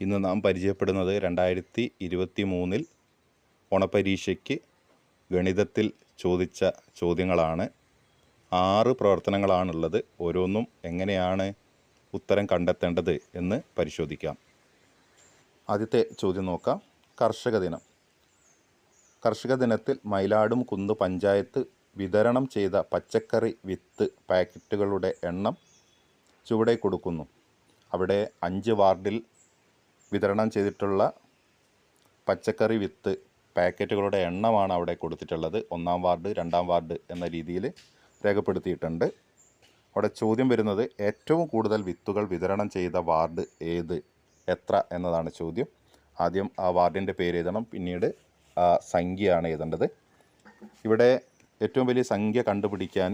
ഇന്ന് നാം പരിചയപ്പെടുന്നത് രണ്ടായിരത്തി ഇരുപത്തി മൂന്നിൽ ഓണപരീക്ഷയ്ക്ക് ഗണിതത്തിൽ ചോദിച്ച ചോദ്യങ്ങളാണ്. ആറ് പ്രവർത്തനങ്ങളാണുള്ളത്. ഓരോന്നും എങ്ങനെയാണ് ഉത്തരം കണ്ടെത്തേണ്ടത് എന്ന് പരിശോധിക്കാം. ആദ്യത്തെ ചോദ്യം നോക്കാം. കർഷക ദിനം. കർഷക ദിനത്തിൽ മയിലാടും കുന്ന് പഞ്ചായത്ത് വിതരണം ചെയ്ത പച്ചക്കറി വിത്ത് പാക്കറ്റുകളുടെ എണ്ണം ചുവടെ കൊടുക്കുന്നു. അവിടെ അഞ്ച് വാർഡിൽ വിതരണം ചെയ്തിട്ടുള്ള പച്ചക്കറി വിത്ത് പാക്കറ്റുകളുടെ എണ്ണമാണ് അവിടെ കൊടുത്തിട്ടുള്ളത്. ഒന്നാം വാർഡ് രണ്ടാം വാർഡ് എന്ന രീതിയിൽ രേഖപ്പെടുത്തിയിട്ടുണ്ട്. അവിടെ ചോദ്യം വരുന്നത് ഏറ്റവും കൂടുതൽ വിത്തുകൾ വിതരണം ചെയ്ത വാർഡ് ഏത്? എത്ര എന്നതാണ് ചോദ്യം. ആദ്യം ആ വാർഡിന്റെ പേര് എഴുതണം പിന്നീട് ആ സംഖ്യയാണ് എഴുതേണ്ടത്. ഇവിടെ ഏറ്റവും വലിയ സംഖ്യ കണ്ടുപിടിക്കാൻ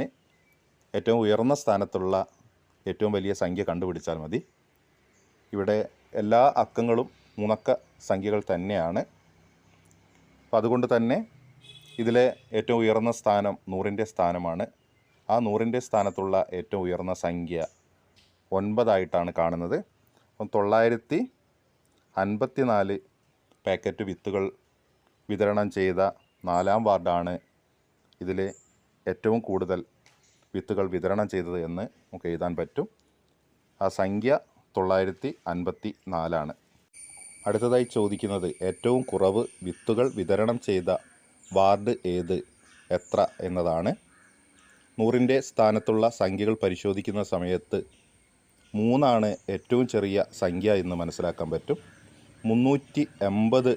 ഏറ്റവും ഉയർന്ന സ്ഥാനത്തുള്ള ഏറ്റവും വലിയ സംഖ്യ കണ്ടുപിടിച്ചാൽ മതി. ഇവിടെ എല്ലാ അക്കങ്ങളും മുണക്ക സംഖ്യകൾ തന്നെയാണ്. അപ്പം അതുകൊണ്ട് തന്നെ ഇതിലെ ഏറ്റവും ഉയർന്ന സ്ഥാനം നൂറിന്റെ സ്ഥാനമാണ്. ആ നൂറിന്റെ സ്ഥാനത്തുള്ള ഏറ്റവും ഉയർന്ന സംഖ്യ ഒൻപതായിട്ടാണ് കാണുന്നത്. അപ്പം തൊള്ളായിരത്തി അൻപത്തി നാല് പാക്കറ്റ് വിത്തുകൾ വിതരണം ചെയ്ത നാലാം വാർഡാണ് ഇതിലെ ഏറ്റവും കൂടുതൽ വിത്തുകൾ വിതരണം ചെയ്തത് എന്ന് നമുക്ക് എഴുതാൻ പറ്റും. ആ സംഖ്യ തൊള്ളായിരത്തി അൻപത്തി നാലാണ് അടുത്തതായി ചോദിക്കുന്നത് ഏറ്റവും കുറവ് വിത്തുകൾ വിതരണം ചെയ്ത വാർഡ് ഏത്? എത്ര എന്നതാണ്. നൂറിന്റെ സ്ഥാനത്തുള്ള സംഖ്യകൾ പരിശോധിക്കുന്ന സമയത്ത് മൂന്നാണ് ഏറ്റവും ചെറിയ സംഖ്യ എന്ന് മനസ്സിലാക്കാൻ പറ്റും. മുന്നൂറ്റി എൺപത്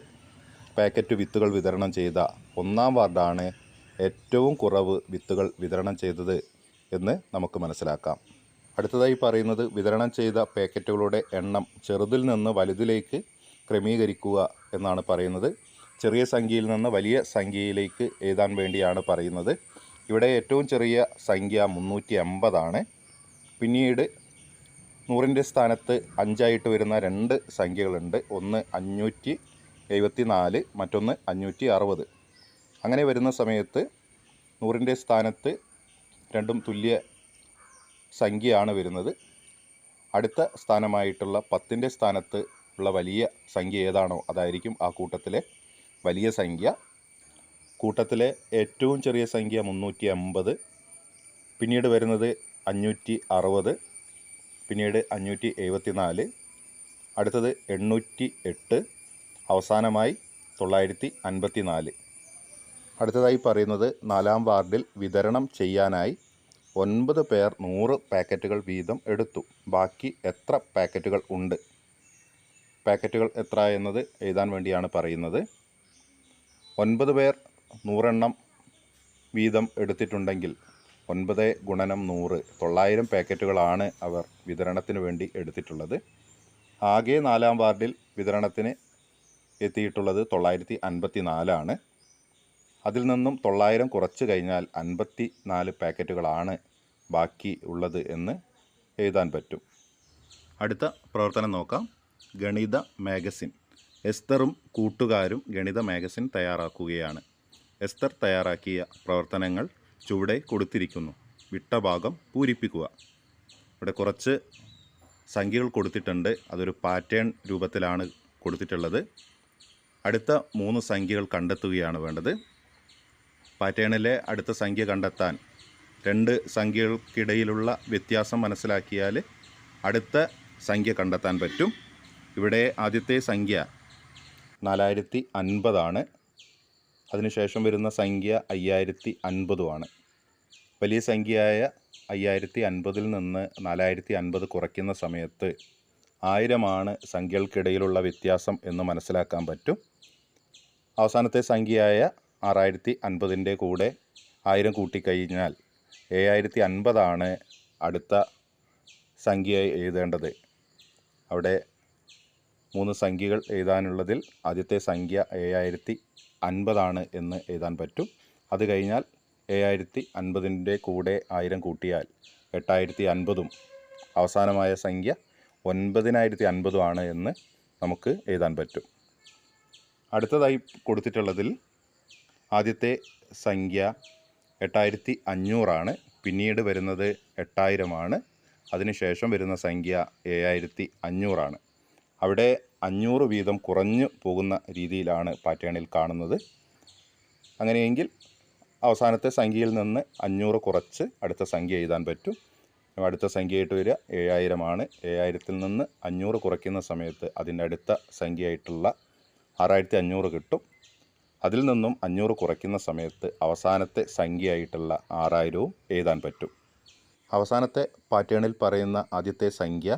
പാക്കറ്റ് വിത്തുകൾ വിതരണം ചെയ്ത ഒന്നാം വാർഡാണ് ഏറ്റവും കുറവ് വിത്തുകൾ വിതരണം ചെയ്തത് എന്ന് നമുക്ക് മനസ്സിലാക്കാം. അടുത്തതായി പറയുന്നത് വിതരണം ചെയ്ത പാക്കറ്റുകളുടെ എണ്ണം ചെറുതിൽ നിന്ന് വലുതിലേക്ക് ക്രമീകരിക്കുക എന്നാണ് പറയുന്നത്. ചെറിയ സംഖ്യയിൽ നിന്ന് വലിയ സംഖ്യയിലേക്ക് എഴുതാൻ വേണ്ടിയാണ് പറയുന്നത്. ഇവിടെ ഏറ്റവും ചെറിയ സംഖ്യ മുന്നൂറ്റി അമ്പതാണ് പിന്നീട് നൂറിന്റെ സ്ഥാനത്ത് അഞ്ചായിട്ട് വരുന്ന രണ്ട് സംഖ്യകളുണ്ട്. ഒന്ന് അഞ്ഞൂറ്റി എഴുപത്തി നാല് മറ്റൊന്ന് അഞ്ഞൂറ്റി അറുപത്. അങ്ങനെ വരുന്ന സമയത്ത് നൂറിന്റെ സ്ഥാനത്ത് രണ്ടും തുല്യ സംഖ്യയാണ് വരുന്നത്. അടുത്ത സ്ഥാനമായിട്ടുള്ള പത്തിന്റെ സ്ഥാനത്ത് ഉള്ള വലിയ സംഖ്യ ഏതാണോ അതായിരിക്കും ആ കൂട്ടത്തിലെ വലിയ സംഖ്യ. കൂട്ടത്തിലെ ഏറ്റവും ചെറിയ സംഖ്യ മുന്നൂറ്റി അമ്പത് പിന്നീട് വരുന്നത് അഞ്ഞൂറ്റി അറുപത് പിന്നീട് അഞ്ഞൂറ്റി എഴുപത്തി നാല് അടുത്തത് എണ്ണൂറ്റി എട്ട് അവസാനമായി തൊള്ളായിരത്തി അൻപത്തി നാല് അടുത്തതായി പറയുന്നത് നാലാം വാർഡിൽ വിതരണം ചെയ്യാനായി ഒൻപത് പേർ നൂറ് പാക്കറ്റുകൾ വീതം എടുത്തു. ബാക്കി എത്ര പാക്കറ്റുകൾ ഉണ്ട്? പാക്കറ്റുകൾ എത്ര എന്നത് എഴുതാൻ വേണ്ടിയാണ് പറയുന്നത്. ഒൻപത് പേർ നൂറെണ്ണം വീതം എടുത്തിട്ടുണ്ടെങ്കിൽ ഒൻപത് ഗുണനം നൂറ് തൊള്ളായിരം പാക്കറ്റുകളാണ് അവർ വിതരണത്തിന് വേണ്ടി എടുത്തിട്ടുള്ളത്. ആകെ നാലാം വാർഡിൽ വിതരണത്തിന് എത്തിയിട്ടുള്ളത് തൊള്ളായിരത്തി അൻപത്തി നാലാണ് അതിൽ നിന്നും തൊള്ളായിരം കുറച്ച് കഴിഞ്ഞാൽ അൻപത്തി നാല് പാക്കറ്റുകളാണ് ബാക്കി ഉള്ളത് എന്ന് എഴുതാൻ പറ്റും. അടുത്ത പ്രവർത്തനം നോക്കാം. ഗണിത മാഗസിൻ. എസ്തറും കൂട്ടുകാരും ഗണിത മാഗസിൻ തയ്യാറാക്കുകയാണ്. എസ്തർ തയ്യാറാക്കിയ പ്രവർത്തനങ്ങൾ ചുവടെ കൊടുത്തിരിക്കുന്നു. വിട്ട ഭാഗം പൂരിപ്പിക്കുക. ഇവിടെ കുറച്ച് സംഖ്യകൾ കൊടുത്തിട്ടുണ്ട്. അതൊരു പാറ്റേൺ രൂപത്തിലാണ് കൊടുത്തിട്ടുള്ളത്. അടുത്ത മൂന്ന് സംഖ്യകൾ കണ്ടെത്തുകയാണ് വേണ്ടത്. പാറ്റേണിലെ അടുത്ത സംഖ്യ കണ്ടെത്താൻ രണ്ട് സംഖ്യകൾക്കിടയിലുള്ള വ്യത്യാസം മനസ്സിലാക്കിയാൽ അടുത്ത സംഖ്യ കണ്ടെത്താൻ പറ്റും. ഇവിടെ ആദ്യത്തെ സംഖ്യ നാലായിരത്തി അൻപതാണ് അതിനുശേഷം വരുന്ന സംഖ്യ അയ്യായിരത്തി അൻപതുമാണ് വലിയ സംഖ്യയായ അയ്യായിരത്തി അൻപതിൽ നിന്ന് നാലായിരത്തി അൻപത് കുറയ്ക്കുന്ന സമയത്ത് ആയിരമാണ് സംഖ്യകൾക്കിടയിലുള്ള വ്യത്യാസം എന്ന് മനസ്സിലാക്കാൻ പറ്റും. അവസാനത്തെ സംഖ്യയായ ആറായിരത്തി അൻപതിന്റെ കൂടെ ആയിരം കൂട്ടിക്കഴിഞ്ഞാൽ ഏഴായിരത്തി അൻപതാണ് അടുത്ത സംഖ്യയായി എഴുതേണ്ടത്. അവിടെ മൂന്ന് സംഖ്യകൾ എഴുതാനുള്ളതിൽ ആദ്യത്തെ സംഖ്യ ഏഴായിരത്തി അൻപതാണ് എന്ന് എഴുതാൻ പറ്റും. അത് കഴിഞ്ഞാൽ ഏഴായിരത്തി അൻപതിന്റെ കൂടെ ആയിരം കൂട്ടിയാൽ എട്ടായിരത്തി അൻപതും അവസാനമായ സംഖ്യ ഒൻപതിനായിരത്തി അൻപതുമാണ് എന്ന് നമുക്ക് എഴുതാൻ പറ്റും. അടുത്തതായി കൊടുത്തിട്ടുള്ളതിൽ ആദ്യത്തെ സംഖ്യ എട്ടായിരത്തി അഞ്ഞൂറാണ്. പിന്നീട് വരുന്നത് എട്ടായിരമാണ്. അതിനുശേഷം വരുന്ന സംഖ്യ ഏഴായിരത്തി അഞ്ഞൂറാണ്. അവിടെ അഞ്ഞൂറ് വീതം കുറഞ്ഞു പോകുന്ന രീതിയിലാണ് പാറ്റേണിൽ കാണുന്നത്. അങ്ങനെയെങ്കിൽ അവസാനത്തെ സംഖ്യയിൽ നിന്ന് അഞ്ഞൂറ് കുറച്ച് അടുത്ത സംഖ്യ എഴുതാൻ പറ്റും. അടുത്ത സംഖ്യയായിട്ട് വരിക ഏഴായിരമാണ്. ഏഴായിരത്തിൽ നിന്ന് അഞ്ഞൂറ് കുറയ്ക്കുന്ന സമയത്ത് അതിന്റെ അടുത്ത സംഖ്യയായിട്ടുള്ള ആറായിരത്തി അഞ്ഞൂറ് കിട്ടും. അതിൽ നിന്നും അഞ്ഞൂറ് കുറയ്ക്കുന്ന സമയത്ത് അവസാനത്തെ സംഖ്യയായിട്ടുള്ള ആറായിരവും എഴുതാൻ പറ്റും. അവസാനത്തെ പാറ്റേണിൽ പറയുന്ന ആദ്യത്തെ സംഖ്യ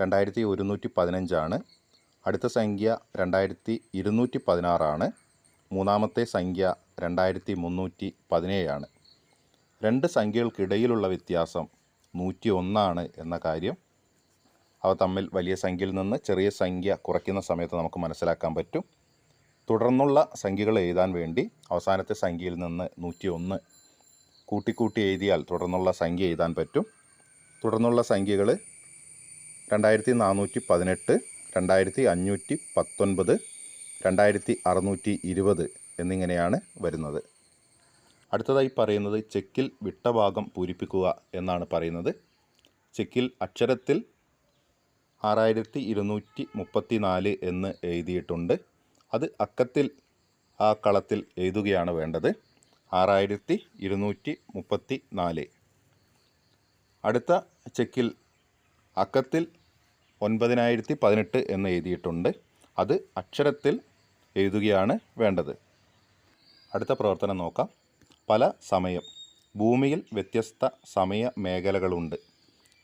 രണ്ടായിരത്തി ഒരുന്നൂറ്റി പതിനഞ്ചാണ് അടുത്ത സംഖ്യ രണ്ടായിരത്തി ഇരുന്നൂറ്റി പതിനാറാണ് മൂന്നാമത്തെ സംഖ്യ രണ്ടായിരത്തി മുന്നൂറ്റി പതിനേഴാണ് രണ്ട് സംഖ്യകൾക്കിടയിലുള്ള വ്യത്യാസം നൂറ്റി ഒന്നാണ് എന്ന കാര്യം അവ തമ്മിൽ വലിയ സംഖ്യയിൽ നിന്ന് ചെറിയ സംഖ്യ കുറയ്ക്കുന്ന സമയത്ത് നമുക്ക് മനസ്സിലാക്കാൻ പറ്റും. തുടർന്നുള്ള സംഖ്യകൾ എഴുതാൻ വേണ്ടി അവസാനത്തെ സംഖ്യയിൽ നിന്ന് നൂറ്റി ഒന്ന് കൂട്ടിക്കൂട്ടി എഴുതിയാൽ തുടർന്നുള്ള സംഖ്യ എഴുതാൻ പറ്റും. തുടർന്നുള്ള സംഖ്യകൾ രണ്ടായിരത്തി നാനൂറ്റി പതിനെട്ട് രണ്ടായിരത്തി അഞ്ഞൂറ്റി പത്തൊൻപത് രണ്ടായിരത്തി അറുന്നൂറ്റി ഇരുപത് എന്നിങ്ങനെയാണ് വരുന്നത്. അടുത്തതായി പറയുന്നത് ചെക്കിൽ വിട്ട ഭാഗം പൂരിപ്പിക്കുക എന്നാണ് പറയുന്നത്. ചെക്കിൽ അക്ഷരത്തിൽ ആറായിരത്തി ഇരുന്നൂറ്റി മുപ്പത്തി നാല് എന്ന് എഴുതിയിട്ടുണ്ട്. അത് അക്കത്തിൽ ആ കളത്തിൽ എഴുതുകയാണ് വേണ്ടത്. ആറായിരത്തി ഇരുന്നൂറ്റി മുപ്പത്തി നാല് അടുത്ത ചെക്കിൽ അക്കത്തിൽ ഒൻപതിനായിരത്തി പതിനെട്ട് എന്ന് എഴുതിയിട്ടുണ്ട്. അത് അക്ഷരത്തിൽ എഴുതുകയാണ് വേണ്ടത്. അടുത്ത പ്രവർത്തനം നോക്കാം. പല സമയം ഭൂമിയിൽ വ്യത്യസ്ത സമയ മേഖലകളുണ്ട്.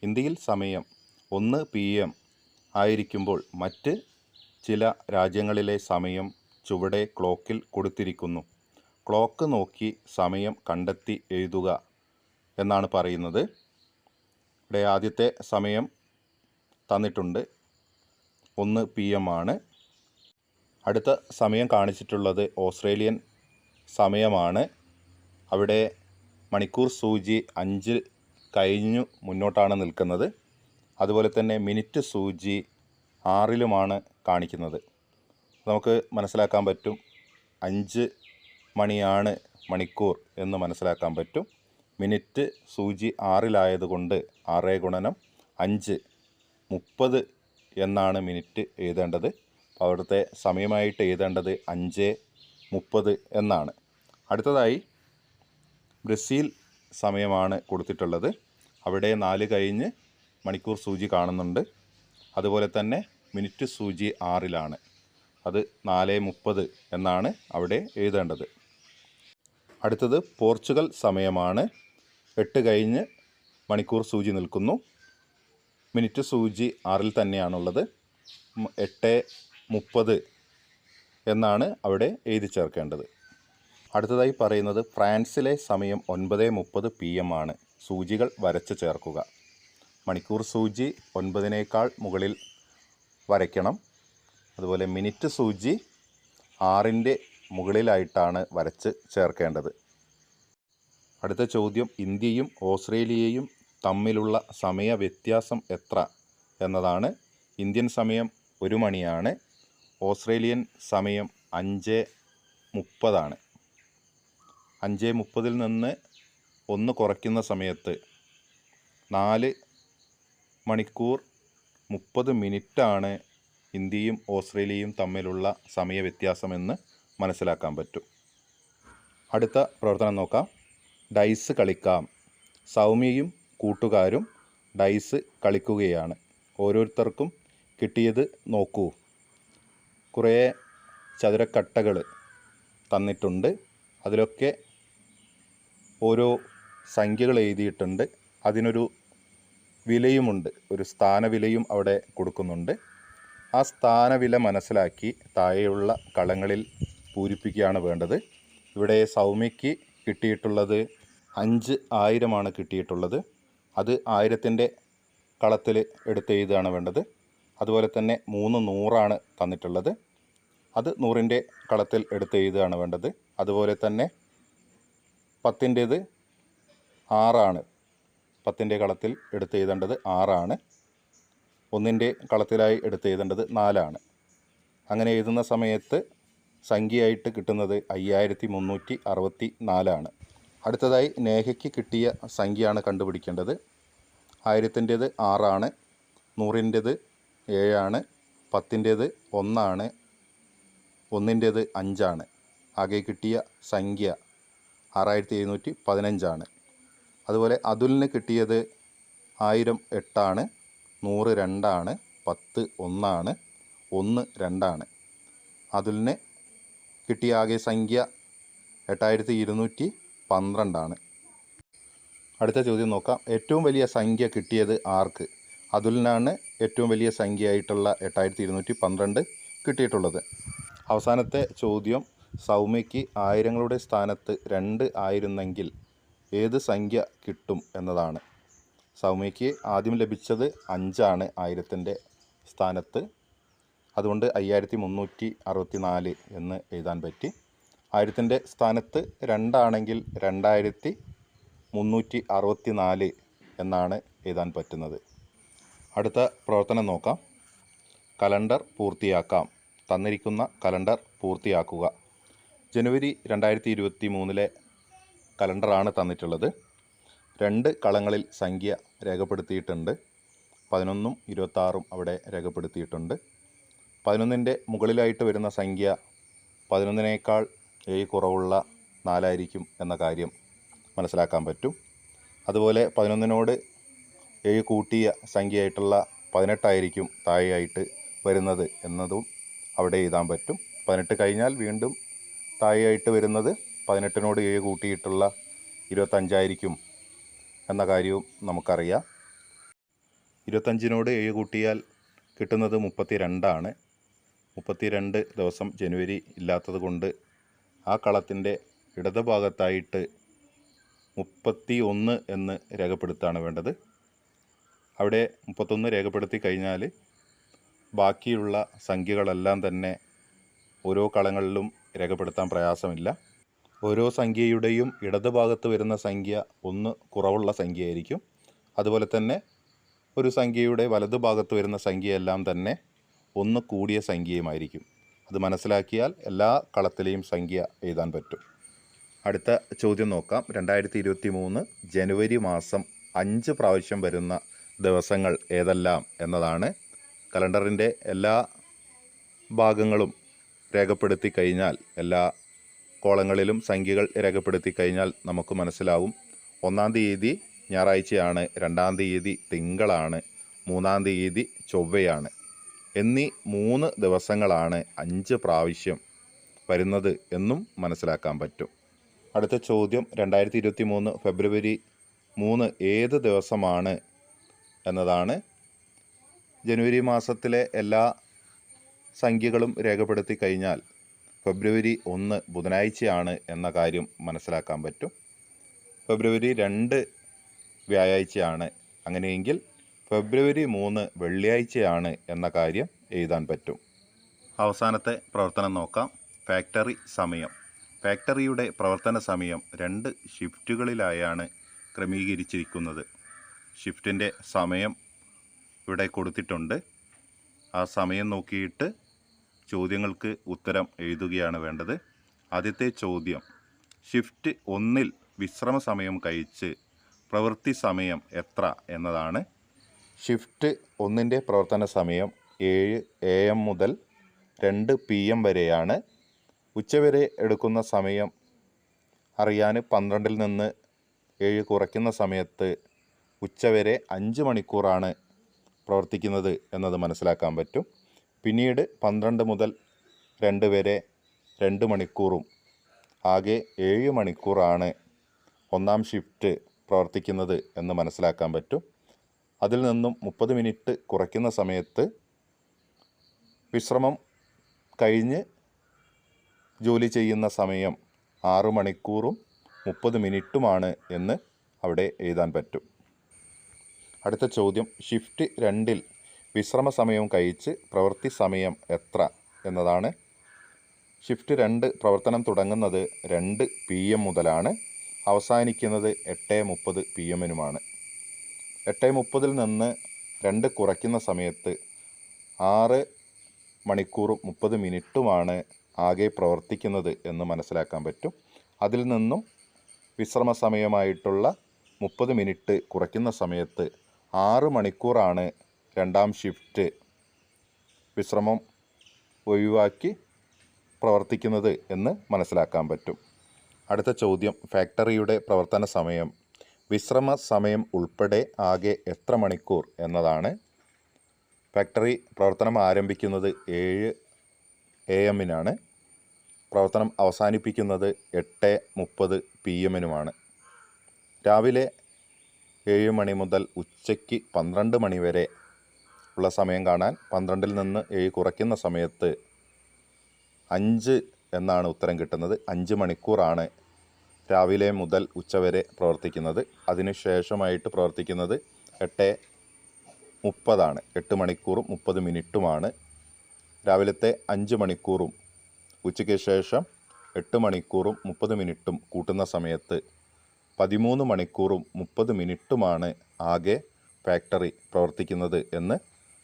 ഇന്ത്യയിൽ സമയം ഒന്ന് പി എം ആയിരിക്കുമ്പോൾ മറ്റ് ചില രാജ്യങ്ങളിലെ സമയം ചുവടെ ക്ലോക്കിൽ കൊടുത്തിരിക്കുന്നു. ക്ലോക്ക് നോക്കി സമയം കണ്ടെത്തി എഴുതുക എന്നാണ് പറയുന്നത്. ഇവിടെ ആദ്യത്തെ സമയം തന്നിട്ടുണ്ട്. ഒന്ന് പി എം ആണ്. അടുത്ത സമയം കാണിച്ചിട്ടുള്ളത് ഓസ്ട്രേലിയൻ സമയമാണ്. അവിടെ മണിക്കൂർ സൂചി അഞ്ച് കഴിഞ്ഞു മുന്നോട്ടാണ് നിൽക്കുന്നത്. അതുപോലെ തന്നെ മിനിറ്റ് സൂചി ആറിലുമാണ് കാണിക്കുന്നത്. നമുക്ക് മനസ്സിലാക്കാൻ പറ്റും അഞ്ച് മണിയാണ് മണിക്കൂർ എന്ന് മനസ്സിലാക്കാൻ പറ്റും. മിനിറ്റ് സൂചി ആറിലായതുകൊണ്ട് ആറ് ഗുണനം അഞ്ച് മുപ്പത് എന്നാണ് മിനിറ്റ് എഴുതേണ്ടത്. അവിടുത്തെ സമയമായിട്ട് എഴുതേണ്ടത് അഞ്ച് മുപ്പത് എന്നാണ്. അടുത്തതായി ബ്രസീൽ സമയമാണ് കൊടുത്തിട്ടുള്ളത്. അവിടെ നാല് കഴിഞ്ഞ് മണിക്കൂർ സൂചി കാണുന്നുണ്ട്. അതുപോലെ തന്നെ മിനിറ്റ് സൂചി ആറിലാണ്. അത് നാല് മുപ്പത് എന്നാണ് അവിടെ എഴുതേണ്ടത്. അടുത്തത് പോർച്ചുഗൽ സമയമാണ്. എട്ട് കഴിഞ്ഞ് മണിക്കൂർ സൂചി നിൽക്കുന്നു. മിനിറ്റ് സൂചി ആറിൽ തന്നെയാണുള്ളത്. എട്ട് മുപ്പത് എന്നാണ് അവിടെ എഴുതി ചേർക്കേണ്ടത്. അടുത്തതായി പറയുന്നത് ഫ്രാൻസിലെ സമയം ഒൻപത് മുപ്പത് പി എം ആണ്. സൂചികൾ വരച്ച് ചേർക്കുക. മണിക്കൂർ സൂചി ഒൻപതിനേക്കാൾ മുകളിൽ വരയ്ക്കണം. അതുപോലെ മിനിറ്റ് സൂചി ആറിന്റെ മുകളിലായിട്ടാണ് വരച്ച് ചേർക്കേണ്ടത്. അടുത്ത ചോദ്യം ഇന്ത്യയും ഓസ്ട്രേലിയയും തമ്മിലുള്ള സമയ വ്യത്യാസം എത്ര എന്നതാണ്. ഇന്ത്യൻ സമയം ഒരു മണിയാണ് ഓസ്ട്രേലിയൻ സമയം അഞ്ച് മുപ്പതാണ്. അഞ്ച് മുപ്പതിൽ നിന്ന് ഒന്ന് കുറയ്ക്കുന്ന സമയത്ത് നാല് മണിക്കൂർ മുപ്പത് മിനിറ്റാണ് ഇന്ത്യയും ഓസ്ട്രേലിയയും തമ്മിലുള്ള സമയ വ്യത്യാസമെന്ന് മനസ്സിലാക്കാൻ പറ്റും. അടുത്ത പ്രവർത്തനം നോക്കാം. ഡൈസ് കളിക്കാം. സൗമ്യയും കൂട്ടുകാരും ഡൈസ് കളിക്കുകയാണ്. ഓരോരുത്തർക്കും കിട്ടിയത് നോക്കൂ. കുറേ ചതുരക്കട്ടകൾ തന്നിട്ടുണ്ട്. അതിലൊക്കെ ഓരോ സംഖ്യകൾ എഴുതിയിട്ടുണ്ട് അതിനൊരു വിലയുമുണ്ട്. ഒരു സ്ഥാനവിലയും അവിടെ കൊടുക്കുന്നുണ്ട്. ആ സ്ഥാനവില മനസ്സിലാക്കി താഴെയുള്ള കളങ്ങളിൽ പൂരിപ്പിക്കുകയാണ് വേണ്ടത്. ഇവിടെ സൗമ്യയ്ക്ക് കിട്ടിയിട്ടുള്ളത് അഞ്ച് ആയിരമാണ് കിട്ടിയിട്ടുള്ളത്. അത് ആയിരത്തിന്റെ കളത്തിൽ എടുത്ത് എഴുതുകയാണ് വേണ്ടത്. അതുപോലെ തന്നെ മൂന്ന് നൂറാണ് തന്നിട്ടുള്ളത്. അത് നൂറിന്റെ കളത്തിൽ എടുത്ത് എഴുതുകയാണ് വേണ്ടത്. അതുപോലെ തന്നെ പത്തിന്റേത് ആറാണ്. പത്തിന്റെ കളത്തിൽ എടുത്ത് എഴുതേണ്ടത് ആറാണ്. ഒന്നിന്റെ കളത്തിലായി എടുത്ത് എഴുതേണ്ടത് നാലാണ്. അങ്ങനെ എഴുതുന്ന സമയത്ത് സംഖ്യയായിട്ട് കിട്ടുന്നത് അയ്യായിരത്തി മുന്നൂറ്റി അറുപത്തി നാലാണ് അടുത്തതായി നേഹയ്ക്ക് കിട്ടിയ സംഖ്യയാണ് കണ്ടുപിടിക്കേണ്ടത്. ആയിരത്തിന്റേത് ആറാണ് നൂറിന്റേത് ഏഴാണ് പത്തിന്റേത് ഒന്നാണ് ഒന്നിന്റേത് അഞ്ചാണ്. ആകെ കിട്ടിയ സംഖ്യ ആറായിരത്തി എഴുന്നൂറ്റി പതിനഞ്ചാണ് അതുപോലെ അതുലിന് കിട്ടിയത് ആയിരം എട്ടാണ് നൂറ് രണ്ടാണ് പത്ത് ഒന്നാണ് ഒന്ന് രണ്ടാണ്. അതുലിന് കിട്ടിയ ആകെ സംഖ്യ എട്ടായിരത്തി ഇരുന്നൂറ്റി പന്ത്രണ്ടാണ്. അടുത്ത ചോദ്യം നോക്കാം. ഏറ്റവും വലിയ സംഖ്യ കിട്ടിയത് ആർക്ക്? അതുലിനാണ് ഏറ്റവും വലിയ സംഖ്യയായിട്ടുള്ള എട്ടായിരത്തി ഇരുന്നൂറ്റി പന്ത്രണ്ട് കിട്ടിയിട്ടുള്ളത്. അവസാനത്തെ ചോദ്യം സൗമ്യയ്ക്ക് ആയിരങ്ങളുടെ സ്ഥാനത്ത് രണ്ട് ആയിരുന്നെങ്കിൽ ഏത് സംഖ്യ കിട്ടും എന്നതാണ്. സൗമ്യയ്ക്ക് ആദ്യം ലഭിച്ചത് അഞ്ചാണ് ആയിരത്തിന്റെ സ്ഥാനത്ത്. അതുകൊണ്ട് അയ്യായിരത്തി മുന്നൂറ്റി അറുപത്തി നാല് എന്ന് എഴുതാൻ പറ്റി. ആയിരത്തിന്റെ സ്ഥാനത്ത് രണ്ടാണെങ്കിൽ രണ്ടായിരത്തി മുന്നൂറ്റി അറുപത്തി നാല് എന്നാണ് എഴുതാൻ പറ്റുന്നത്. അടുത്ത പ്രവർത്തനം നോക്കാം. കലണ്ടർ പൂർത്തിയാക്കാം. തന്നിരിക്കുന്ന കലണ്ടർ പൂർത്തിയാക്കുക. ജനുവരി രണ്ടായിരത്തി ഇരുപത്തി മൂന്നിലെ കലണ്ടറാണ് തന്നിട്ടുള്ളത്. രണ്ട് കളങ്ങളിൽ സംഖ്യ രേഖപ്പെടുത്തിയിട്ടുണ്ട്. പതിനൊന്നും ഇരുപത്താറും അവിടെ രേഖപ്പെടുത്തിയിട്ടുണ്ട്. പതിനൊന്നിന്റെ മുകളിലായിട്ട് വരുന്ന സംഖ്യ പതിനൊന്നിനേക്കാൾ ഏഴ് കുറവുള്ള നാലായിരിക്കും എന്ന കാര്യം മനസ്സിലാക്കാൻ പറ്റും. അതുപോലെ പതിനൊന്നിനോട് ഏഴ് കൂട്ടിയ സംഖ്യയായിട്ടുള്ള പതിനെട്ടായിരിക്കും താഴെയായിട്ട് വരുന്നത് എന്നതും അവിടെ എഴുതാൻ പറ്റും. പതിനെട്ട് കഴിഞ്ഞാൽ വീണ്ടും താഴെയായിട്ട് വരുന്നത് പതിനെട്ടിനോട് ഏഴ് കൂട്ടിയിട്ടുള്ള ഇരുപത്തഞ്ചായിരിക്കും എന്ന കാര്യവും നമുക്കറിയാം. ഇരുപത്തഞ്ചിനോട് ഏഴ് കൂട്ടിയാൽ കിട്ടുന്നത് മുപ്പത്തി രണ്ടാണ് മുപ്പത്തി രണ്ട് ദിവസം ജനുവരി ഇല്ലാത്തത് കൊണ്ട് ആ കളത്തിന്റെ ഇടതുഭാഗത്തായിട്ട് മുപ്പത്തി ഒന്ന് എന്ന് രേഖപ്പെടുത്താണ് വേണ്ടത്. അവിടെ മുപ്പത്തൊന്ന് രേഖപ്പെടുത്തി കഴിഞ്ഞാൽ ബാക്കിയുള്ള സംഖ്യകളെല്ലാം തന്നെ ഓരോ കളങ്ങളിലും രേഖപ്പെടുത്താൻ പ്രയാസമില്ല. ഓരോ സംഖ്യയുടെയും ഇടതുഭാഗത്ത് വരുന്ന സംഖ്യ ഒന്ന് കുറവുള്ള സംഖ്യയായിരിക്കും. അതുപോലെ തന്നെ ഒരു സംഖ്യയുടെ വലതുഭാഗത്ത് വരുന്ന സംഖ്യയെല്ലാം തന്നെ ഒന്ന് കൂടിയ സംഖ്യയുമായിരിക്കും. അത് മനസ്സിലാക്കിയാൽ എല്ലാ കളത്തിലെയും സംഖ്യ എഴുതാൻ പറ്റും. അടുത്ത ചോദ്യം നോക്കാം. രണ്ടായിരത്തി ഇരുപത്തി മൂന്ന് ജനുവരി മാസം അഞ്ച് പ്രാവശ്യം വരുന്ന ദിവസങ്ങൾ ഏതെല്ലാം എന്നതാണ്. കലണ്ടറിന്റെ എല്ലാ ഭാഗങ്ങളും രേഖപ്പെടുത്തി കഴിഞ്ഞാൽ എല്ലാ കോളങ്ങളിലും സംഖ്യകൾ രേഖപ്പെടുത്തി കഴിഞ്ഞാൽ നമുക്ക് മനസ്സിലാവും. ഒന്നാം തീയതി ഞായറാഴ്ചയാണ് രണ്ടാം തീയതി തിങ്കളാണ് മൂന്നാം തീയതി ചൊവ്വയാണ്. എന്നീ മൂന്ന് ദിവസങ്ങളാണ് അഞ്ച് പ്രാവശ്യം വരുന്നത് എന്നും മനസ്സിലാക്കാൻ പറ്റും. അടുത്ത ചോദ്യം രണ്ടായിരത്തി ഇരുപത്തി മൂന്ന് ഫെബ്രുവരി മൂന്ന് ഏത് ദിവസമാണ് എന്നതാണ്. ജനുവരി മാസത്തിലെ എല്ലാ സംഖ്യകളും രേഖപ്പെടുത്തി കഴിഞ്ഞാൽ ഫെബ്രുവരി ഒന്ന് ബുധനാഴ്ചയാണ് എന്ന കാര്യം മനസ്സിലാക്കാൻ പറ്റും. ഫെബ്രുവരി രണ്ട് വ്യാഴാഴ്ചയാണ്. അങ്ങനെയെങ്കിൽ ഫെബ്രുവരി മൂന്ന് വെള്ളിയാഴ്ചയാണ് എന്ന കാര്യം എഴുതാൻ പറ്റും. അവസാനത്തെ പ്രവർത്തനം നോക്കാം. ഫാക്ടറി സമയം. ഫാക്ടറിയുടെ പ്രവർത്തന സമയം രണ്ട് ഷിഫ്റ്റുകളിലായാണ് ക്രമീകരിച്ചിരിക്കുന്നത്. ഷിഫ്റ്റിന്റെ സമയം ഇവിടെ കൊടുത്തിട്ടുണ്ട്. ആ സമയം നോക്കിയിട്ട് ചോദ്യങ്ങൾക്ക് ഉത്തരം എഴുതുകയാണ് വേണ്ടത്. ആദ്യത്തെ ചോദ്യം. ഷിഫ്റ്റ് ഒന്നിൽ വിശ്രമ സമയം കഴിച്ച് പ്രവൃത്തി സമയം എത്ര എന്നതാണ്. ഷിഫ്റ്റ് ഒന്നിന്റെ പ്രവർത്തന സമയം ഏഴ് എ എം മുതൽ രണ്ട് പി എം വരെയാണ്. ഉച്ചവരെ എടുക്കുന്ന സമയം അറിയാൻ പന്ത്രണ്ടിൽ നിന്ന് ഏഴ് കുറയ്ക്കുന്ന സമയത്ത് ഉച്ചവരെ അഞ്ച് മണിക്കൂറാണ് പ്രവർത്തിക്കുന്നത് എന്നത് മനസ്സിലാക്കാൻ പറ്റും. പിന്നീട് പന്ത്രണ്ട് മുതൽ രണ്ട് വരെ രണ്ട് മണിക്കൂറും. ആകെ ഏഴ് മണിക്കൂറാണ് ഒന്നാം ഷിഫ്റ്റ് പ്രവർത്തിക്കുന്നത് എന്ന് മനസ്സിലാക്കാൻ പറ്റും. അതിൽ നിന്നും മുപ്പത് മിനിറ്റ് കുറയ്ക്കുന്ന സമയത്ത് വിശ്രമം കഴിഞ്ഞ് ജോലി ചെയ്യുന്ന സമയം ആറു മണിക്കൂറും മുപ്പത് മിനിറ്റുമാണ് എന്ന് അവിടെ എഴുതാൻ പറ്റും. അടുത്ത ചോദ്യം ഷിഫ്റ്റ് രണ്ടിൽ വിശ്രമ സമയവും കഴിച്ച് പ്രവൃത്തി സമയം എത്ര എന്നതാണ്. ഷിഫ്റ്റ് രണ്ട് പ്രവർത്തനം തുടങ്ങുന്നത് രണ്ട് പി എം മുതലാണ്. അവസാനിക്കുന്നത് എട്ട് മുപ്പത് പി എമ്മിനുമാണ്. എട്ട് മുപ്പതിൽ നിന്ന് രണ്ട് കുറയ്ക്കുന്ന സമയത്ത് ആറ് മണിക്കൂറും മുപ്പത് മിനിറ്റുമാണ് ആകെ പ്രവർത്തിക്കുന്നത് എന്ന് മനസ്സിലാക്കാൻ പറ്റും. അതിൽ നിന്നും വിശ്രമ സമയമായിട്ടുള്ള മുപ്പത് മിനിറ്റ് കുറയ്ക്കുന്ന സമയത്ത് ആറ് മണിക്കൂറാണ് രണ്ടാം ഷിഫ്റ്റ് വിശ്രമം ഒഴിവാക്കി പ്രവർത്തിക്കുന്നത് എന്ന് മനസ്സിലാക്കാൻ പറ്റും. അടുത്ത ചോദ്യം ഫാക്ടറിയുടെ പ്രവർത്തന സമയം. വിശ്രമ സമയം ഉൾപ്പെടെ ആകെ എത്ര മണിക്കൂർ എന്നതാണ്. ഫാക്ടറി പ്രവർത്തനം ആരംഭിക്കുന്നത് ഏഴ് എ എമ്മിനാണ് പ്രവർത്തനം അവസാനിപ്പിക്കുന്നത് എട്ട് മുപ്പത് പി എമ്മിനുമാണ് രാവിലെ ഏഴ് മണി മുതൽ ഉച്ചയ്ക്ക് പന്ത്രണ്ട് മണി വരെ ഉള്ള സമയം കാണാൻ പന്ത്രണ്ടിൽ നിന്ന് ഏഴ് കുറയ്ക്കുന്ന സമയത്ത് അഞ്ച് എന്നാണ് ഉത്തരം കിട്ടുന്നത്. അഞ്ച് മണിക്കൂറാണ് രാവിലെ മുതൽ ഉച്ചവരെ പ്രവർത്തിക്കുന്നത്. അതിന് ശേഷമായിട്ട് പ്രവർത്തിക്കുന്നത് എട്ട് മുപ്പതാണ്. എട്ട് മണിക്കൂറും മുപ്പത് മിനിറ്റുമാണ്. രാവിലത്തെ അഞ്ച് മണിക്കൂറും ഉച്ചയ്ക്ക് ശേഷം എട്ട് മണിക്കൂറും മുപ്പത് മിനിറ്റും കൂട്ടുന്ന സമയത്ത് പതിമൂന്ന് മണിക്കൂറും മുപ്പത് മിനിറ്റുമാണ് ആകെ ഫാക്ടറി പ്രവർത്തിക്കുന്നത് എന്ന്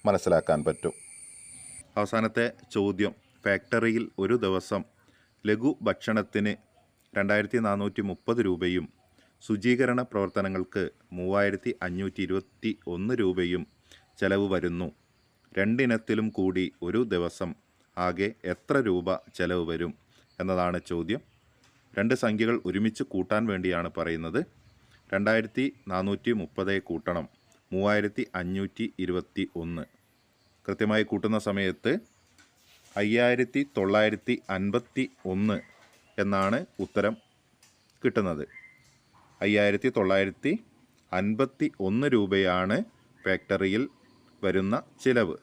മനസ്സിലാക്കാൻ പറ്റും. അവസാനത്തെ ചോദ്യം. ഫാക്ടറിയിൽ ഒരു ദിവസം ലഘു ഭക്ഷണത്തിന് രണ്ടായിരത്തി നാനൂറ്റി മുപ്പത് രൂപയും ശുചീകരണ പ്രവർത്തനങ്ങൾക്ക് മൂവായിരത്തി അഞ്ഞൂറ്റി ഇരുപത്തി ഒന്ന് രൂപയും ചെലവ് വരുന്നു. രണ്ടിനത്തിലും കൂടി ഒരു ദിവസം ആകെ എത്ര രൂപ ചെലവ് വരും എന്നതാണ് ചോദ്യം. രണ്ട് സംഖ്യകൾ ഒരുമിച്ച് കൂട്ടാൻ വേണ്ടിയാണ് പറയുന്നത്. രണ്ടായിരത്തി നാനൂറ്റി മുപ്പതേ കൂട്ടണം. മൂവായിരത്തി അഞ്ഞൂറ്റി ഇരുപത്തി ഒന്ന് കൃത്യമായി കൂട്ടുന്ന സമയത്ത് അയ്യായിരത്തി തൊള്ളായിരത്തി അൻപത്തി ഒന്ന് എന്നാണ് ഉത്തരം കിട്ടുന്നത്. അയ്യായിരത്തി തൊള്ളായിരത്തി അൻപത്തി ഒന്ന് രൂപയാണ് ഫാക്ടറിയിൽ വരുന്ന ചിലവ്.